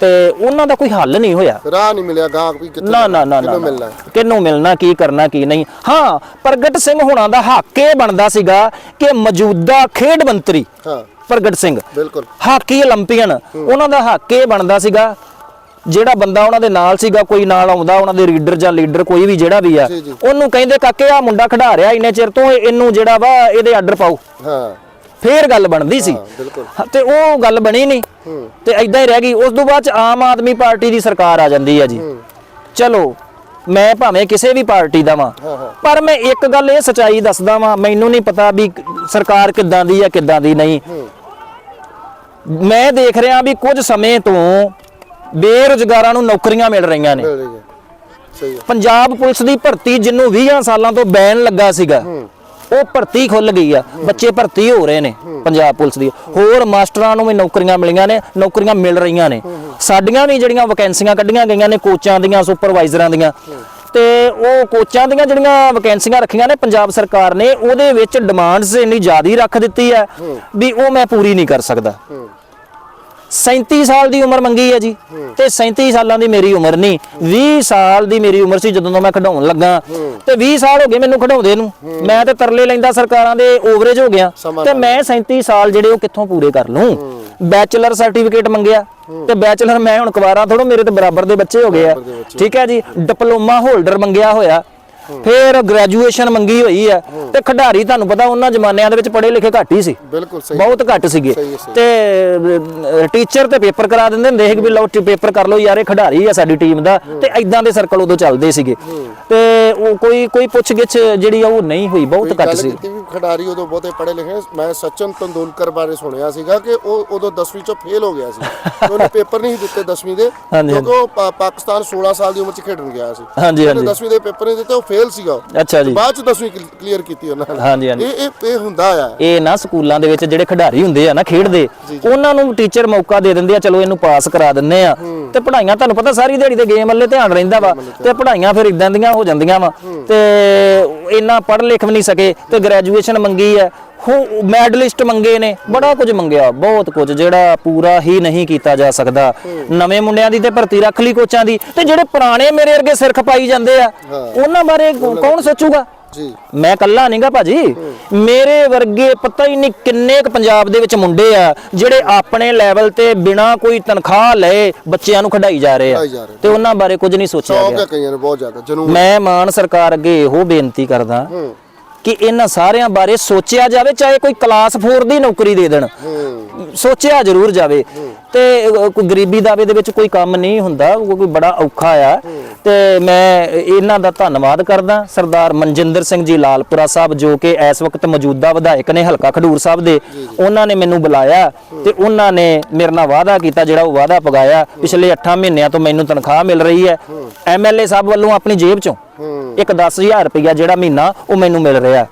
ਤੇ ਉਹਨਾਂ ਦਾ ਕੋਈ ਹੱਲ ਨਹੀਂ ਹੋਇਆ। ਰਾਹ ਨਹੀਂ ਮਿਲਿਆ ਗਾਹਕ ਵੀ ਕਿੱਥੇ ਨਾ ਨਾ ਨਾ ਕਿਹਨੂੰ ਮਿਲਣਾ ਕਿਹਨੂੰ ਮਿਲਣਾ ਕੀ ਕਰਨਾ ਕੀ ਨਹੀਂ। ਹਾਂ ਪ੍ਰਗਟ ਸਿੰਘ ਹੋਣਾ ਦਾ ਹੱਕ ਇਹ ਬਣਦਾ ਸੀਗਾ ਕਿ ਮੌਜੂਦਾ ਖੇਡ ਮੰਤਰੀ ਹਾਂ। ਪ੍ਰਗਟ ਸਿੰਘ ਬਿਲਕੁਲ। ਹਾਕੀ 올림픽ਨ ਉਹਨਾਂ ਦਾ ਹੱਕ ਇਹ ਬਣਦਾ ਸੀਗਾ ਜਿਹੜਾ ਬੰਦਾ ਉਹਨਾਂ ਦੇ ਨਾਲ ਸੀਗਾ ਕੋਈ ਨਾਲ ਆਉਂਦਾ ਉਹਨਾਂ ਦੇ ਰੀਡਰ ਜਾਂ ਲੀਡਰ ਕੋਈ ਵੀ ਜਿਹੜਾ ਵੀ ਆ ਉਹਨੂੰ ਕਹਿੰਦੇ ਕਾਕੇ ਆ ਮੁੰਡਾ ਖਿਡਾਰਿਆ ਇੰਨੇ ਚਿਰ ਤੋਂ ਇਹਨੂੰ ਜਿਹੜਾ ਵਾ ਇਹਦੇ ਆਰਡਰ ਪਾਓ। ਹਾਂ। ਫੇਰ ਗੱਲ ਬਣਦੀ ਸੀ। ਤੇ ਉਹ ਗੱਲ ਬਣੀ ਨਹੀਂ। ਤੇ ਐਦਾਂ ਹੀ ਰਹਿ ਗਈ। ਉਸ ਤੋਂ ਬਾਅਦ ਚ ਆਮ ਆਦਮੀ ਪਾਰਟੀ ਦੀ ਸਰਕਾਰ ਆ ਜਾਂਦੀ ਹੈ ਜੀ। ਚਲੋ ਮੈਂ ਭਾਵੇਂ ਕਿਸੇ ਵੀ ਪਾਰਟੀ ਦਾ ਵਾਂ। ਪਰ ਮੈਂ ਇੱਕ ਗੱਲ ਇਹ ਸਚਾਈ ਦੱਸਦਾ ਵਾਂ ਮੈਨੂੰ ਨਹੀਂ ਪਤਾ ਵੀ ਸਰਕਾਰ ਕਿੱਦਾਂ ਦੀ ਹੈ ਕਿੱਦਾਂ ਦੀ ਨਹੀਂ। ਮੈਂ ਦੇਖ ਰਿਹਾ ਵੀ ਕੁਝ ਸਮੇਂ ਤੋਂ ਬੇਰੁਜ਼ਗਾਰਾਂ ਨੂੰ ਨੌਕਰੀਆਂ ਮਿਲ ਰਹੀਆਂ ਨੇ। ਪੰਜਾਬ ਪੁਲਿਸ ਦੀ ਭਰਤੀ ਜਿਹਨੂੰ 20 ਸਾਲਾਂ ਤੋਂ ਬੈਨ ਲੱਗਾ ਸੀਗਾ। ਉਹ ਭਰਤੀ ਖੁੱਲ ਗਈ ਆ। ਬੱਚੇ ਭਰਤੀ ਹੋ ਰਹੇ ਨੇ ਪੰਜਾਬ ਪੁਲਿਸ ਦੀ। ਹੋਰ ਮਾਸਟਰਾਂ ਨੂੰ ਵੀ ਨੌਕਰੀਆਂ ਮਿਲੀਆਂ ਨੇ, ਨੌਕਰੀਆਂ ਮਿਲ ਰਹੀਆਂ ਨੇ। ਸਾਡੀਆਂ ਵੀ ਜਿਹੜੀਆਂ ਵੈਕੈਂਸੀਆਂ ਕੱਢੀਆਂ ਗਈਆਂ ਨੇ ਕੋਚਾਂ ਦੀਆਂ ਸੁਪਰਵਾਈਜ਼ਰਾਂ ਦੀਆਂ। ਤੇ ਉਹ ਕੋਚਾਂ ਦੀਆਂ ਜਿਹੜੀਆਂ ਵੈਕੈਂਸੀਆਂ ਰੱਖੀਆਂ ਨੇ ਪੰਜਾਬ ਸਰਕਾਰ ਨੇ, ਉਹਦੇ ਵਿੱਚ ਡਿਮਾਂਡਸ ਇੰਨੀ ਜ਼ਿਆਦਾ ਰੱਖ ਦਿੱਤੀ ਹੈ ਵੀ ਉਹ ਮੈਂ ਪੂਰੀ ਨਹੀਂ ਕਰ ਸਕਦਾ। 37 ਸਾਲ ਦੀ ਉਮਰ ਮੰਗੀ ਹੈ ਜੀ। ਤੇ 37 ਸਾਲਾਂ ਦੀ ਮੇਰੀ ਉਮਰ ਨਹੀਂ। 20 ਸਾਲ ਦੀ ਮੇਰੀ ਉਮਰ ਸੀ ਜਦੋਂ ਮੈਂ ਖਡਾਉਣ ਲੱਗਾ। ਤੇ 20 ਸਾਲ ਹੋ ਗਏ ਮੈਨੂੰ ਖਡਾਉਂਦੇ ਨੂੰ। ਮੈਂ ਤੇ ਤਰਲੇ ਲੈਂਦਾ ਸਰਕਾਰਾਂ ਦੇ ਓਵਰੇਜ ਹੋ ਗਿਆ। ਤੇ ਮੈਂ 37 ਸਾਲ ਜਿਹੜੇ ਉਹ ਕਿੱਥੋਂ ਪੂਰੇ ਕਰ ਲੂੰ ਬੈਚਲਰ ਸਰਟੀਫਿਕੇਟ ਮੰਗਿਆ। ਤੇ ਬੈਚਲਰ ਮੈਂ ਹੁਣ ਕੁਵਾਰਾ ਥੋੜੋ ਮੇਰੇ ਤੇ ਬਰਾਬਰ ਦੇ ਬੱਚੇ ਹੋ ਗਏ ਆ। ਠੀਕ ਹੈ ਜੀ। ਡਿਪਲੋਮਾ ਹੋਲਡਰ ਮੰਗਿਆ ਹੋਇਆ। ਫਿਰ ਗ੍ਰੈਜੂਏਸ਼ਨ ਮੰਗੀ ਹੋਈ ਹੈ। ਤੇ ਖਿਡਾਰੀ ਤੁਹਾਨੂੰ ਪਤਾ ਉਹਨਾਂ ਜ਼ਮਾਨਿਆਂ ਦੇ ਵਿੱਚ ਪੜ੍ਹੇ ਲਿਖੇ ਘੱਟ ਹੀ ਸੀ। ਬਿਲਕੁਲ ਸਹੀ। ਬਹੁਤ ਘੱਟ ਸੀਗੇ। ਤੇ ਟੀਚਰ ਤੇ ਪੇਪਰ ਕਰਾ ਦਿੰਦੇ ਹੁੰਦੇ ਸੀ ਕਿ ਵੀ ਲਓ ਪੇਪਰ ਕਰ ਲਓ ਯਾਰ ਇਹ ਖਿਡਾਰੀ ਆ ਸਾਡੀ ਟੀਮ ਦਾ। ਤੇ ਐਦਾਂ ਦੇ ਸਰਕਲ ਉਦੋਂ ਚੱਲਦੇ ਸੀਗੇ। ਤੇ ਉਹ ਕੋਈ ਕੋਈ ਪੁੱਛ ਗਿੱਛ ਜਿਹੜੀ ਆ ਉਹ ਨਹੀਂ ਹੋਈ ਬਹੁਤ ਘੱਟ ਸੀ। ਖਿਡਾਰੀ ਉਦੋਂ ਬਹੁਤੇ ਪੜ੍ਹੇ ਲਿਖੇ ਮੈਂ ਸਚਨ ਤੰਦੂਲਕਰ ਬਾਰੇ ਸੁਣਿਆ ਸੀਗਾ ਕਿ ਉਹ ਉਦੋਂ 10ਵੀਂ ਚੋਂ ਫੇਲ ਹੋ ਗਿਆ ਸੀ। ਉਹਨੇ ਪੇਪਰ ਨਹੀਂ ਦਿੱਤੇ 10ਵੀਂ ਦੇ। ਕਿਉਂਕਿ ਉਹ ਪਾਕਿਸਤਾਨ 16 ਸਾਲ ਦੀ ਉਮਰ 'ਚ ਖੇਡਣ ਗਿਆ ਸੀ। ਹਾਂਜੀ ਹਾਂਜੀ। 10ਵੀਂ ਦੇ ਪੇਪਰ ਨਹੀਂ ਦਿੱਤੇ ਉਹ ਫੇਲ ਸੀਗਾ। ਅੱਛਾ ਜੀ। ਬਾਅਦ 'ਚ 10ਵੀਂ ਕਲੀਅਰ ਕੀਤੀ ਉਹਨਾਂ ਨੇ। ਹਾਂਜੀ ਹਾਂਜੀ। ਇਹ ਇਹ ਇਹ ਹੁੰਦਾ ਆ। ਇਹ ਨਾ ਸਕੂਲਾਂ ਦੇ ਵਿੱਚ ਜਿਹੜੇ ਖਿਡਾਰੀ ਹੁੰਦੇ ਆ ਨਾ ਖੇਡਦੇ ਉਹਨਾਂ ਨੂੰ ਟੀਚਰ ਮੌਕਾ ਦੇ ਦਿੰਦੇ ਆ ਚਲੋ ਇਹਨੂੰ ਪਾਸ ਕਰਾ ਦਿੰਨੇ ਆ। ਤੇ ਪੜ੍ਹਾਈਆਂ ਤੁਹਾਨੂੰ ਪਤਾ ਸਾਰੀ ਦਿਹਾੜੀ ਤੇ ਗੇਮ ਵੱਲੇ ਧਿਆਨ ਰਹਿੰਦਾ ਵਾ। ਤੇ ਪੜ੍ਹਾਈਆਂ ਫਿਰ ਇਦਾਂ ਦੀਆਂ ਹੋ ਜਾਂਦੀਆਂ ਵਾ। ਤੇ ਇੰਨਾ ਪੜ੍ਹ ਲਿਖ ਵੀ ਨਹੀਂ ਸਕੇ ਤੇ ਗ੍ਰੈਜੂਏਸ਼ਨ ਮੰਗੀ ਹੋ ਮੈਡਲਿਸਟ ਮੰਗੇ ਨੇ ਬੜਾ ਕੁਝ ਮੰਗਿਆ ਬਹੁਤ ਕੁਝ ਜਿਹੜਾ ਪੂਰਾ ਹੀ ਨਹੀਂ ਕੀਤਾ ਜਾ ਸਕਦਾ। ਨਵੇਂ ਮੁੰਡਿਆਂ ਦੀ ਤੇ ਭਰਤੀ ਰੱਖ ਲਈ ਕੋਚਾਂ ਦੀ ਤੇ ਜਿਹੜੇ ਪੁਰਾਣੇ ਮੇਰੇ ਵਰਗੇ ਸਿਰ ਖਪਾਈ ਜਾਂਦੇ ਆ ਉਹਨਾਂ ਬਾਰੇ ਕੌਣ ਸੋਚੂਗਾ? ਜੀ। ਮੈਂ ਕੱਲਾ ਨਹੀਂਗਾ ਭਾਜੀ। ਮੇਰੇ ਵਰਗੇ ਪਤਾ ਹੀ ਨਹੀਂ ਕਿੰਨੇ ਕੁ ਪੰਜਾਬ ਦੇ ਵਿੱਚ ਮੁੰਡੇ ਆ ਜਿਹੜੇ ਆਪਣੇ ਲੈਵਲ ਤੇ ਬਿਨਾ ਕੋਈ ਤਨਖਾਹ ਲਏ ਬੱਚਿਆਂ ਨੂੰ ਖੜਾਈ ਜਾ ਰਹੇ ਆ। ਤੇ ਉਹਨਾਂ ਬਾਰੇ ਕੁਝ ਨਹੀਂ ਸੋਚਿਆ ਗਿਆ। ਮੈਂ ਮਾਨ ਸਰਕਾਰ ਅੱਗੇ ਇਹੋ ਬੇਨਤੀ ਕਰਦਾ ਕਿ ਇਹਨਾਂ ਸਾਰਿਆਂ ਬਾਰੇ ਸੋਚਿਆ ਜਾਵੇ ਚਾਹੇ ਕੋਈ ਕਲਾਸ 4 ਦੀ ਨੌਕਰੀ ਦੇ ਦੇਣ। ਸੋਚਿਆ ਜ਼ਰੂਰ ਜਾਵੇ। ਤੇ ਕੋਈ ਗਰੀਬੀ ਦਾਵੇ ਦੇ ਵਿੱਚ ਕੋਈ ਕੰਮ ਨਹੀਂ ਹੁੰਦਾ ਕੋਈ ਬੜਾ ਔਖਾ ਆ। ਤੇ ਮੈਂ ਇਹਨਾਂ ਦਾ ਧੰਨਵਾਦ ਕਰਦਾ। ਸਰਦਾਰ ਮਨਜਿੰਦਰ ਸਿੰਘ ਜੀ ਲਾਲਪੁਰਾ ਸਾਹਿਬ ਜੋ ਕਿ ਇਸ ਵਕਤ ਮੌਜੂਦਾ ਵਿਧਾਇਕ ਨੇ ਹਲਕਾ ਖਡੂਰ ਸਾਹਿਬ ਦੇ ਉਹਨਾਂ ਨੇ ਮੈਨੂੰ ਬੁਲਾਇਆ ਤੇ ਉਹਨਾਂ ਨੇ ਮੇਰੇ ਨਾਲ ਵਾਅਦਾ ਕੀਤਾ ਜਿਹੜਾ ਉਹ ਵਾਅਦਾ ਪਗਾਇਆ। ਪਿਛਲੇ 8 ਮਹੀਨਿਆਂ ਤੋਂ ਮੈਨੂੰ ਤਨਖਾਹ ਮਿਲ ਰਹੀ ਹੈ। ਐਮਐਲਏ ਸਾਹਿਬ ਵੱਲੋਂ ਆਪਣੀ ਜੇਬ ਚੋਂ ਇੱਕ 10000 ਰੁਪਇਆ ਜਿਹੜਾ ਮਹੀਨਾ ਉਹ ਮੈਨੂੰ ਮਿਲ ਰਿਹਾ।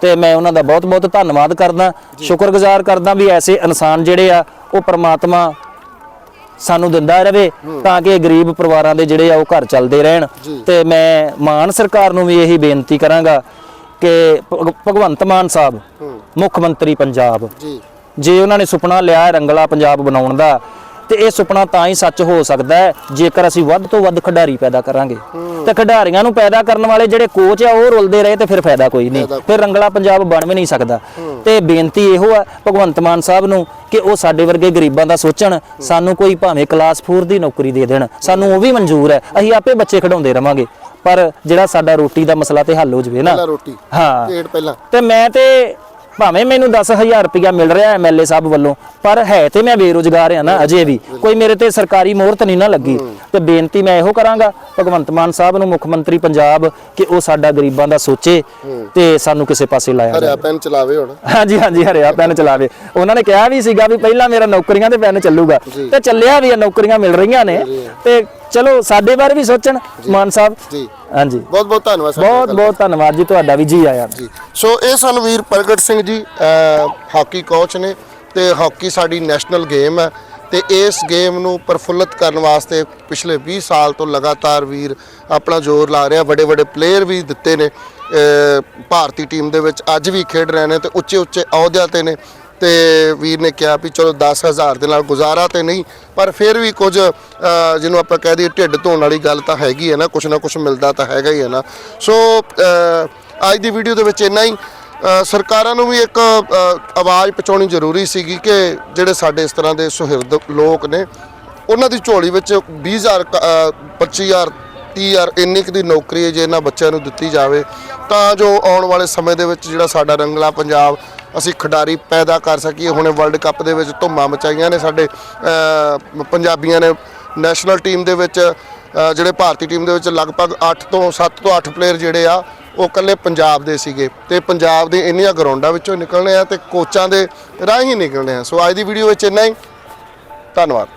ਤੇ ਮੈਂ ਉਹਨਾਂ ਦਾ ਬਹੁਤ ਬਹੁਤ ਧੰਨਵਾਦ ਕਰਦਾ। ਸ਼ੁਕਰਗੁਜ਼ਾਰ ਕਰਦਾ ਵੀ ਐਸੇ ਇਨਸਾਨ ਜਿਹੜੇ ਆ ਉਹ ਪ੍ਰਮਾਤਮਾ ਸਾਨੂੰ ਦਿੰਦਾ ਰਵੇ ਤਾਂ ਕਿ ਗਰੀਬ ਪਰਿਵਾਰਾਂ ਦੇ ਜਿਹੜੇ ਆ ਉਹ ਘਰ ਚੱਲਦੇ ਰਹਿਣ। ਤੇ ਮੈਂ ਮਾਨ ਸਰਕਾਰ ਨੂੰ ਵੀ ਇਹੀ ਬੇਨਤੀ ਕਰਾਂਗਾ ਕਿ ਭਗ- ਭਗਵੰਤ ਮਾਨ ਸਾਹਿਬ ਮੁੱਖ ਮੰਤਰੀ ਪੰਜਾਬ ਜੀ। ਜੇ ਉਹਨਾਂ ਨੇ ਸੁਪਨਾ ਲਿਆ ਰੰਗਲਾ ਪੰਜਾਬ ਬਣਾਉਣ ਦਾ ਤੇ ਇਹ ਸੁਪਨਾ ਤਾਂ ਹੀ ਸੱਚ ਹੋ ਸਕਦਾ ਹੈ ਜੇਕਰ ਅਸੀਂ ਵੱਧ ਤੋਂ ਵੱਧ ਖਿਡਾਰੀ ਪੈਦਾ ਕਰਾਂਗੇ। ਤੇ ਖਿਡਾਰੀਆਂ ਨੂੰ ਪੈਦਾ ਕਰਨ ਵਾਲੇ ਜਿਹੜੇ ਕੋਚ ਆ ਉਹ ਰੁਲਦੇ ਰਹੇ ਤੇ ਫਿਰ ਫਾਇਦਾ ਕੋਈ ਨਹੀਂ। ਫਿਰ ਰੰਗਲਾ ਪੰਜਾਬ ਬਣ ਵੀ ਨਹੀਂ ਸਕਦਾ। ਤੇ ਬੇਨਤੀ ਇਹੋ ਆ ਭਗਵੰਤ ਮਾਨ ਸਾਹਿਬ ਨੂੰ ਕਿ ਉਹ ਸਾਡੇ ਵਰਗੇ ਗਰੀਬਾਂ ਦਾ ਸੋਚਣ ਸਾਨੂੰ ਕੋਈ ਭਾਵੇਂ ਕਲਾਸ 4 ਦੀ ਨੌਕਰੀ ਦੇ ਦੇਣ। ਸਾਨੂੰ ਉਹ ਵੀ ਮਨਜ਼ੂਰ ਹੈ ਅਸੀਂ ਆਪੇ ਬੱਚੇ ਖਿਡਾਉਂਦੇ ਰਵਾਂਗੇ। ਪਰ ਜਿਹੜਾ ਸਾਡਾ ਰੋਟੀ ਦਾ ਮਸਲਾ ਤੇ ਹੱਲ ਹੋ ਜਵੇ ਨਾ। ਰੋਟੀ ਹਾਂ। ਪਹਿਲਾਂ। ਤੇ ਮੈਂ ਤੇ ਭਾਵੇਂ ਮੈਨੂੰ 10000 ਰੁਪਇਆ ਮਿਲ ਰਿਹਾ ਐਮਐਲਏ ਸਾਹਿਬ ਵੱਲੋਂ ਪਰ ਹੈ ਤੇ ਮੈਂ ਬੇਰੋਜ਼ਗਾਰ ਆ ਨਾ ਅਜੇ ਵੀ। ਕੋਈ ਮੇਰੇ ਤੇ ਸਰਕਾਰੀ ਮੋਹਰਤ ਨਹੀਂ ਨਾ ਲੱਗੀ। ਤੇ ਬੇਨਤੀ ਮੈਂ ਇਹੋ ਕਰਾਂਗਾ ਭਗਵੰਤ ਮਾਨ ਸਾਹਿਬ ਨੂੰ ਮੁੱਖ ਮੰਤਰੀ ਪੰਜਾਬ ਕਿ ਉਹ ਸਾਡਾ ਗਰੀਬਾਂ ਦਾ ਸੋਚੇ ਤੇ ਸਾਨੂੰ ਕਿਸੇ ਪਾਸੇ ਲਾਇਆ ਹਰਿਆ ਪੈਨ ਚਲਾਵੇ ਹੁਣ। ਹਾਂਜੀ ਹਾਂਜੀ ਹਰਿਆ ਪੈਨ ਚਲਾਵੇ। ਉਹਨਾਂ ਨੇ ਕਿਹਾ ਵੀ ਸੀਗਾ ਵੀ ਪਹਿਲਾਂ ਮੇਰਾ ਨੌਕਰੀਆਂ ਤੇ ਪੈਨ ਚੱਲੂਗਾ। ਤੇ ਚੱਲਿਆ ਵੀ ਨੌਕਰੀਆਂ ਮਿਲ ਰਹੀਆਂ ਨੇ। ਤੇ ਚਲੋ ਸਾਡੇ ਬਾਰੇ ਵੀ ਸੋਚਣ ਮਾਨ ਸਾਹਿਬ। ਜੀ। ਹਾਂਜੀ। ਬਹੁਤ ਬਹੁਤ ਧੰਨਵਾਦ ਸਰ ਬਹੁਤ ਬਹੁਤ ਧੰਨਵਾਦ ਜੀ ਤੁਹਾਡਾ ਵੀ ਜੀ ਆਇਆਂ ਜੀ। ਸੋ ਇਹ ਸਨ ਵੀਰ ਪ੍ਰਗਟ ਸਿੰਘ ਜੀ ਹਾਕੀ ਕੋਚ ਨੇ ਤੇ ਹਾਕੀ ਸਾਡੀ ਨੈਸ਼ਨਲ ਗੇਮ ਹੈ ਤੇ ਇਸ ਗੇਮ ਨੂੰ ਪ੍ਰਫੁੱਲਤ ਕਰਨ ਵਾਸਤੇ ਪਿਛਲੇ 20 ਸਾਲ ਤੋਂ ਲਗਾਤਾਰ ਵੀਰ ਆਪਣਾ ਜ਼ੋਰ ਲਾ ਰਿਹਾ ਵੱਡੇ ਵੱਡੇ ਪਲੇਅਰ ਵੀ ਦਿੱਤੇ ਨੇ ਭਾਰਤੀ ਟੀਮ ਦੇ ਵਿੱਚ ਅੱਜ ਵੀ ਖੇਡ ਰਹੇ ਨੇ ਤੇ ਉੱਚੇ ਉੱਚੇ ਅਹੁਦਿਆਂ ਤੇ ਨੇ। ਤੇ ਵੀਰ ਨੇ ਕਿਹਾ ਵੀ ਚਲੋ 10000 ਦੇ ਨਾਲ ਗੁਜ਼ਾਰਾ ਤੇ ਨਹੀਂ ਪਰ ਫਿਰ ਵੀ ਕੁਝ ਜਿਹਨੂੰ ਆਪਾਂ ਕਹਿ ਦਈਏ ਢਿੱਡ ਧੋਣ ਵਾਲੀ ਗੱਲ ਤਾਂ ਹੈਗੀ ਹੈ ਨਾ ਕੁਛ ਨਾ ਕੁਛ ਮਿਲਦਾ ਤਾਂ ਹੈਗਾ ਹੀ ਹੈ ਨਾ। ਸੋ ਅੱਜ ਦੀ ਵੀਡੀਓ ਦੇ ਵਿੱਚ ਇੰਨਾ ਹੀ। ਸਰਕਾਰਾਂ ਨੂੰ ਵੀ ਇੱਕ ਆਵਾਜ਼ ਪਹੁੰਚਾਉਣੀ ਜ਼ਰੂਰੀ ਸੀਗੀ ਕਿ ਜਿਹੜੇ ਸਾਡੇ ਇਸ ਤਰ੍ਹਾਂ ਦੇ ਸੁਹਿਰਦ ਲੋਕ ਨੇ ਉਹਨਾਂ ਦੀ ਝੋਲੀ ਵਿੱਚ 20000 ਕ- ਅਹ, 25000 30000 ਇੰਨੀ ਕੁ ਦੀ ਨੌਕਰੀ ਹੈ ਜੇ ਇਹਨਾਂ ਬੱਚਿਆਂ ਨੂੰ ਦਿੱਤੀ ਜਾਵੇ ਤਾਂ ਜੋ ਆਉਣ ਵਾਲੇ ਸਮੇਂ ਦੇ ਵਿੱਚ ਜਿਹੜਾ ਸਾਡਾ ਰੰਗਲਾ ਪੰਜਾਬ ਅਸੀਂ ਖਿਡਾਰੀ ਪੈਦਾ ਕਰ ਸਕੀਏ। ਹੁਣੇ ਵਰਲਡ ਕੱਪ ਦੇ ਵਿੱਚ ਧੁੰਮਾਂ ਮਚਾਈਆਂ ਨੇ ਸਾਡੇ ਪੰਜਾਬੀਆਂ ਨੇ ਨੈਸ਼ਨਲ ਟੀਮ ਦੇ ਵਿੱਚ ਜਿਹੜੇ ਭਾਰਤੀ ਟੀਮ ਦੇ ਵਿੱਚ ਲਗਭਗ 8 ਤੋਂ 7 ਤੋਂ 8 ਪਲੇਅਰ ਜਿਹੜੇ ਆ, ਉਹ ਇਕੱਲੇ ਪੰਜਾਬ ਦੇ ਸੀਗੇ। ਤੇ ਪੰਜਾਬ ਦੇ ਇੰਨੀਆਂ ਗਰਾਊਂਡਾਂ ਵਿੱਚੋਂ ਨਿਕਲਣੇ ਆ ਤੇ ਕੋਚਾਂ ਦੇ ਰਾਹੀਂ ਨਿਕਲਣੇ ਆ। ਸੋ ਅੱਜ ਦੀ ਵੀਡੀਓ ਵਿੱਚ ਇੰਨਾ ਹੀ। ਧੰਨਵਾਦ।